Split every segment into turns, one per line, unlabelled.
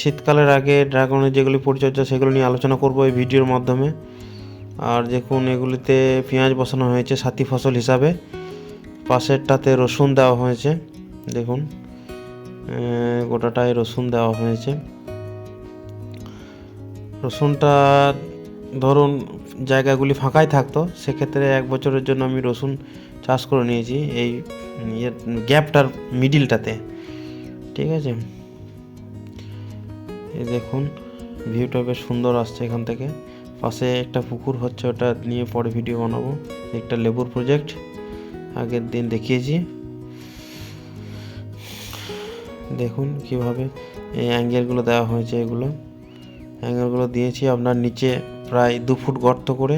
শীতকালের আগে ড্রাগনের যেগুলি পরিচর্যা, সেগুলো নিয়ে আলোচনা করব এই ভিডিওর মাধ্যমে। আর দেখুন, এগুলিতে পেঁয়াজ বসানো হয়েছে সাথী ফসল হিসাবে। পাশেরটাতে রসুন দেওয়া হয়েছে। দেখুন গোটাটায় রসুন দেওয়া হয়েছে। রসুনটা ধরুন জায়গাগুলি ফাঁকাই থাকতো, সেক্ষেত্রে এক বছরের জন্য আমি রসুন চাষ করে নিয়েছি এই গ্যাপটার মিডিলটাতে। ঠিক আছে? এই দেখুন ভিউটা বেশ সুন্দর আসছে এখান থেকে। পাশে একটা পুকুর হচ্ছে, ওটা নিয়ে পরে ভিডিও বানাবো। একটা লেবুর প্রজেক্ট আগের দিন দেখিয়েছি। দেখুন কীভাবে এই অ্যাঙ্গেলগুলো দেওয়া হয়েছে এগুলো। অ্যাঙ্গেলগুলো দিয়েছি আপনার নিচে প্রায় দু ফুট গর্ত করে,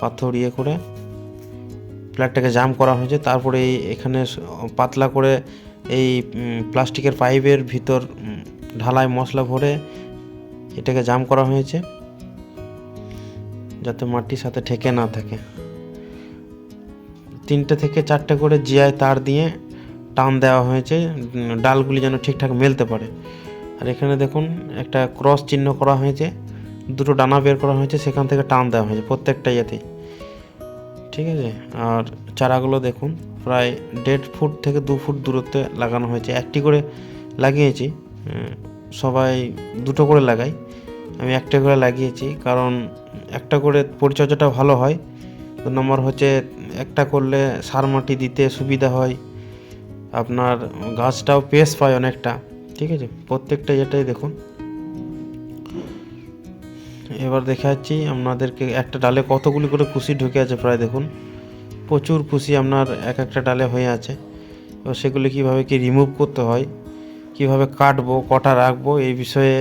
পাথর ইয়ে করে। ফ্ল্যাটটাকে জাম করা হয়েছে, তারপরে এই এখানে পাতলা করে এই প্লাস্টিকের পাইপের ভিতর ঢালাই মশলা ভরে এটাকে জাম করা হয়েছে, যাতে মাটির সাথে ঠেকে না থাকে। তিনটে থেকে চারটে করে জিআই তার দিয়ে টান দেওয়া হয়েছে, ডালগুলি যেন ঠিকঠাক মেলতে পারে। আর এখানে দেখুন, একটা ক্রস চিহ্ন করা হয়েছে, দুটো ডানা বের করা হয়েছে, সেখান থেকে টান দেওয়া হয়েছে প্রত্যেকটা ইয়েতেই ঠিক আছে? আর চারাগুলো দেখুন, প্রায় দেড় ফুট থেকে দু ফুট দূরত্বে লাগানো হয়েছে। একটি করে লাগিয়েছি। সবাই দুটো করে লাগাই। আমি একটা করে লাগিয়েছি, কারণ একটা করে পরিচর্যাটা ভালো হয়। দু নম্বর হচ্ছে একটা করলে সার মাটি দিতে সুবিধা হয়। আপনার গাছটাও পেস পায় অনেকটা, ঠিক আছে? প্রত্যেকটা এটাই দেখুন। এবার দেখা যাচ্ছি আপনাদেরকে একটা ডালে কতগুলি করে কুশি ঢুকে আছে, প্রায় দেখুন। প্রচুর কুশি আপনার এক একটা ডালে হয়ে আছে। এবার সেগুলি কীভাবে কি রিমুভ করতে হয় কীভাবে কাটবো, কটা রাখব, এই বিষয়ে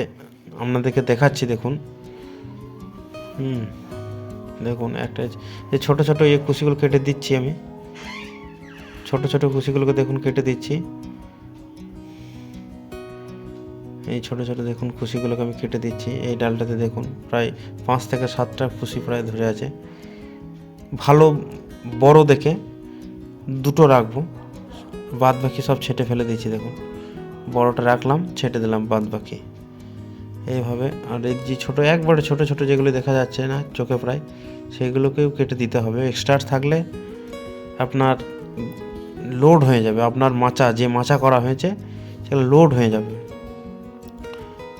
আপনাদেরকে দেখাচ্ছি, দেখুন। হুম, দেখুন, একটা এই ছোটো ছোটো এই কুশিগুলো কেটে দিচ্ছি আমি। ছোট ছোট কুশিগুলোকে দেখুন, কেটে দিচ্ছি। এই ছোট ছোট, দেখুন, কুশিগুলোকে আমি কেটে দিচ্ছি। এই ডালটাতে দেখুন, প্রায় পাঁচ থেকে সাতটা কুশি প্রায় ধরে আছে। ভালো, বড় দেখে দুটো রাখব। বাদ বাকি সব ছেটে ফেলে দিচ্ছি, দেখুন। বড়টা রাখলাম, ছেটে দিলাম বাদ বাকি। এইভাবে, আর এই যে ছোটো, একবারে ছোট ছোট যেগুলো দেখা যাচ্ছে না চোখে প্রায়, সেগুলোকেও কেটে দিতে হবে। এক্সট্রা থাকলে আপনার লোড হয়ে যাবে, আপনার মাচা, যে মাচা করা হয়েছে, সেগুলো লোড হয়ে যাবে।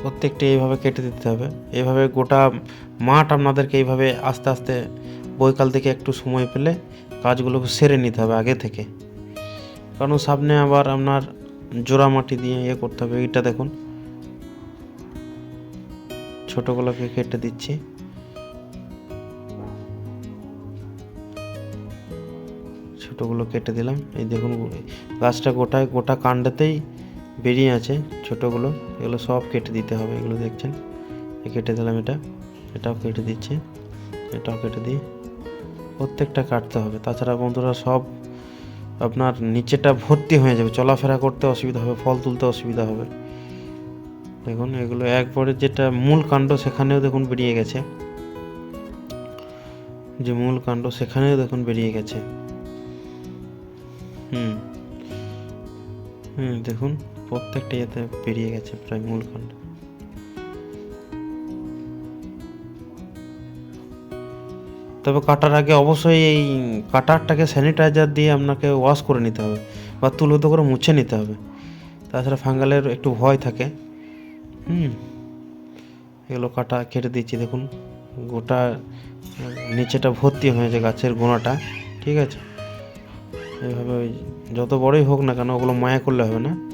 প্রত্যেকটি এইভাবে কেটে দিতে হবে। এইভাবে গোটা মাঠ আপনাদেরকে এইভাবে আস্তে আস্তে বৈকাল থেকে একটু সময় পেলে কাজগুলোকে সেরে নিতে হবে আগে থেকে। কারণ সামনে আবার আপনার জোড়া মাটি দিয়ে ইয়ে করতে হবে, এইটা দেখুন। ছোটোগুলোকে কেটে দিচ্ছি। ছোটোগুলো কেটে দিলাম। এই দেখুন, গাছটা গোটায়, গোটা কাণ্ডেতেই বেরিয়ে আছে ছোটোগুলো এগুলো সব কেটে দিতে হবে, এগুলো দেখছেন? কেটে দিলাম এটা, এটাও কেটে দিচ্ছি, এটাও কেটে দিই প্রত্যেকটা কাটতে হবে। তাছাড়া বন্ধুরা সব আপনার নিচেটা ভর্তি হয়ে যাবে, চলাফেরা করতে অসুবিধা হবে, ফল তুলতে অসুবিধা হবে। দেখুন, এগুলো একবারে যেটা মূল কাণ্ড সেখানেও দেখুন বেরিয়ে গেছে। যে মূল কাণ্ড সেখানেও দেখুন বেরিয়ে গেছে। হুম। হুম, দেখুন, প্রত্যেকটা ইয়েতে বেরিয়ে গেছে প্রায় মূল কাণ্ড। তবে কাটার আগে অবশ্যই এই কাটারটাকে স্যানিটাইজার দিয়ে আপনাকে ওয়াশ করে নিতে হবে বা তুলোতে করে মুছে নিতে হবে। তাছাড়া ফাঙ্গালের একটু ভয় থাকে। হুম, এগুলো কাটা কেটে দিচ্ছি, দেখুন। গোটা, নিচেটা ভর্তি হয়েছে গাছের গোড়াটা ঠিক আছে? এইভাবে ওই যত বড়ই হোক না কেন, ওগুলো মায়া করলে হবে না।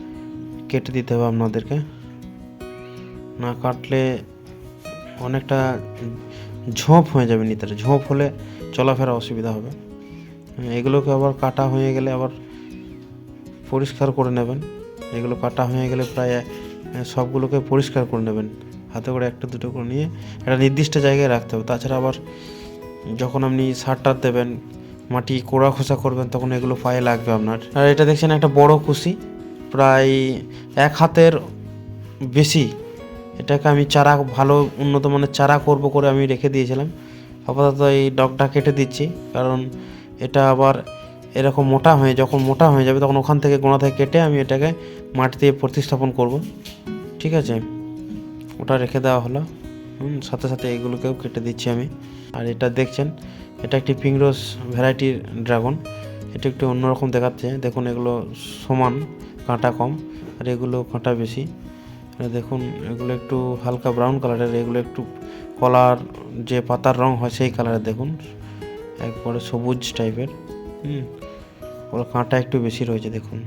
কেটে দিতে হবে আপনাদেরকে। না কাটলে অনেকটা ঝোঁপ হয়ে যাবে নিতে ঝোঁপ হলে চলাফেরা অসুবিধা হবে। এগুলোকে আবার কাটা হয়ে গেলে আবার পরিষ্কার করে নেবেন। এগুলো কাটা হয়ে গেলে প্রায় সবগুলোকে পরিষ্কার করে নেবেন। হাতে করে একটা দুটো করে নিয়ে একটা নির্দিষ্ট জায়গায় রাখতে হবে। তাছাড়া আবার যখন আপনি সার টার দেবেন, মাটি কোড়া খোসা করবেন, তখন এগুলো পায়ে লাগবে আপনার। আর এটা দেখছেন একটা বড় কুশি, প্রায় এক হাতের বেশি এটাকে আমি চারা, ভালো উন্নত মানের চারা করব করে আমি রেখে দিয়েছিলাম। আপাতত এই ডগটা কেটে দিচ্ছি, কারণ এটা আবার এরকম মোটা হয়ে, যখন মোটা হয়ে যাবে তখন ওখান থেকে গোড়া থেকে কেটে আমি এটাকে মাটিতে প্রতিস্থাপন করব। ঠিক আছে? ওটা রেখে দেওয়া হলো। হুম, সাথে সাথে এগুলোকেও কেটে দিচ্ছি আমি। আর এটা দেখছেন, এটা একটি পিংরোস ভ্যারাইটির ড্রাগন। এটা একটু অন্যরকম দেখাচ্ছে। দেখুন, এগুলো সমান, কাঁটা কম, আর এগুলো কাঁটা বেশি। দেখুন, এগুলো একটু হালকা ব্রাউন কালারের এগুলো একটু কলার যে পাতার রং হয় সেই কালারের দেখুন। একবারে সবুজ টাইপের হুম? ওগুলো কাঁটা একটু বেশি রয়েছে, দেখুন।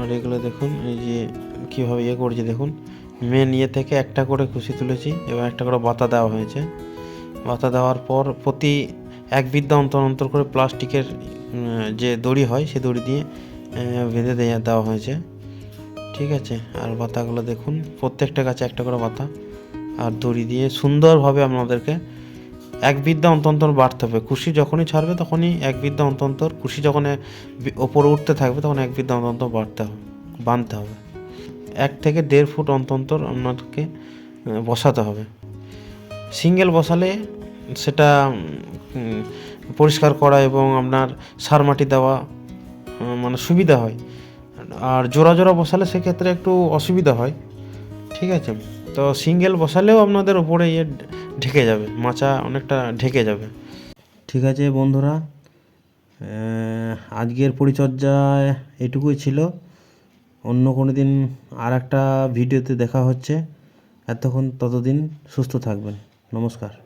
আর এগুলো দেখুন, এই যে কীভাবে ইয়ে করছে, দেখুন। মেন ইয়ে থেকে একটা করে খুশি তুলেছি, এবং একটা করে বাতা দেওয়া হয়েছে। বাতা দেওয়ার পর প্রতি এক বিদ্যা অন্তর অন্তর করে প্লাস্টিকের যে দড়ি হয়, সে দড়ি দিয়ে বেঁধে দেওয়া হয়েছে। ঠিক আছে, আর বাতাগুলো দেখুন, প্রত্যেকটা গাছে একটা করে বাতা, আর দড়ি দিয়ে সুন্দরভাবে আপনাদেরকে এক বিদ্যা অন্তন্তর বাড়তে হবে। খুশি যখনই ছাড়বে তখনই এক বিদ্যা অন্তন্তর খুশি যখন ওপরে উঠতে থাকবে তখন এক বিদ্যা অন্তন্তর বাড়তে হবে, বাঁধতে হবে। এক থেকে দেড় ফুট অন্তন্তর আপনাকে বসাতে হবে। সিঙ্গেল বসালে সেটা পরিষ্কার করা এবং আপনার সার মাটি দেওয়া মানে সুবিধা হয়। আর জোড়া জোড়া বসালে সেক্ষেত্রে একটু অসুবিধা হয়। ঠিক আছে? তো সিঙ্গেল বসালেও আপনাদের ওপরে ইয়ে ঢেকে যাবে। মাচা অনেকটা ঢেকে যাবে। ঠিক আছে বন্ধুরা আজকের পরিচর্যায় এটুকুই ছিল। অন্য কোনো দিন আর একটা ভিডিওতে দেখা হচ্ছে। এতক্ষণ ততদিন সুস্থ থাকবেন। নমস্কার।